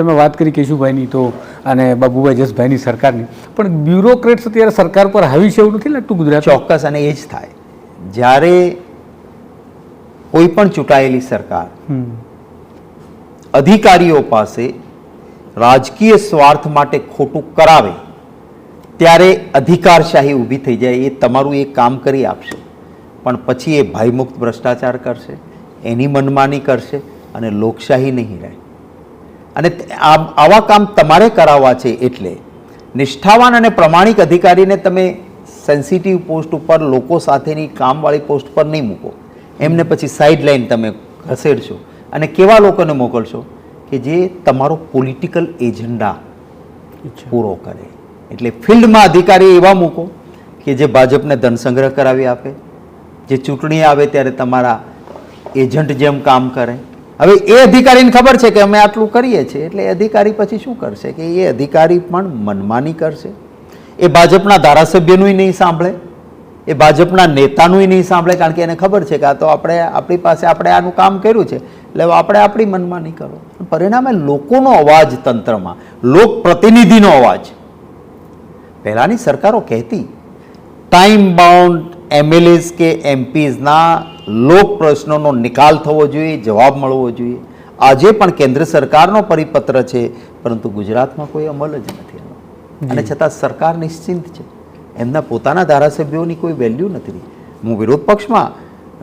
તમે વાત કરી કેશુભાઈની તો અને બાબુભાઈ જસભાઈની સરકારની પણ બ્યુરોક્રેટ્સ અત્યારે સરકાર પર હાવી છે એવું નથી લાગતું ગુજરાત ચોક્કસ અને એ જ થાય. જ્યારે કોઈ પણ ચૂંટાયેલી સરકાર અધિકારીઓ પાસે રાજકીય સ્વાર્થ માટે ખોટું કરાવે ત્યારે અધિકારશાહી ઊભી થઈ જાય એ તમારું એ કામ કરી આપશે. પણ પછી એ ભયમુક્ત ભ્રષ્ટાચાર કરશે એની મનમાની કરશે અને લોકશાહી નહીં રહે. અને આવા કામ તમારે કરાવવા છે એટલે નિષ્ઠાવાન અને પ્રમાણિક અધિકારીને તમે સેન્સિટિવ પોસ્ટ ઉપર લોકો સાથેની કામવાળી પોસ્ટ પર નહીં મૂકો. એમને પછી સાઈડ લાઈન તમે ખસેડશો અને કેવા લોકોને મોકલશો કે જે તમારો પોલિટિકલ એજન્ડા પૂરો કરે. એટલે ફિલ્ડમાં અધિકારી એવા મૂકો કે જે ભાજપને ધન સંગ્રહ કરાવી આપે જે ચૂંટણી આવે ત્યારે તમારા એજન્ટ જેમ કામ કરે. હવે એ અધિકારીને ખબર છે કે અમે આટલું કરીએ છીએ, એટલે અધિકારી પછી શું કરશે? કે એ અધિકારી પણ મનમાની કરશે. એ ભાજપના ધારાસભ્યનું નહીં સાંભળે. એ ભાજપના નેતાનું નહીં સાંભળે, કારણ કે એને ખબર છે કે આ તો આપણે, આપણી પાસે આપણે આનું કામ કર્યું છે. એટલે આપણે આપણી મનમાની કરો. પરિણામે લોકોનો અવાજ તંત્રમાં લોક પ્રતિનિધિનો અવાજ. પહેલાંની સરકારો કહેતી ટાઈમ બાઉન્ડ એમએલએસ કે એમપીઝના લોક પ્રશ્નોનો નિકાલ થવો જોઈએ જવાબ મળવો જોઈએ. આજે પણ કેન્દ્ર સરકારનો પરિપત્ર છે પરંતુ ગુજરાતમાં કોઈ અમલ જ નથી એનો. અને છતાં સરકાર નિશ્ચિંત છે. એમના પોતાના ધારાસભ્યોની કોઈ વેલ્યુ નથી. હું વિરોધ પક્ષમાં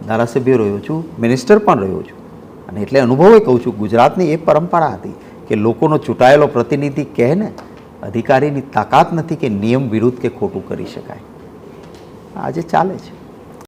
ધારાસભ્ય રહ્યો છું મિનિસ્ટર પણ રહ્યો છું. અને એટલે અનુભવે કહું છું ગુજરાતની એ પરંપરા હતી કે લોકોનો ચૂંટાયેલો પ્રતિનિધિ કહે ને અધિકારીની તાકાત નથી કે નિયમ વિરુદ્ધ કે ખોટું કરી શકાય. આજે ચાલે છે.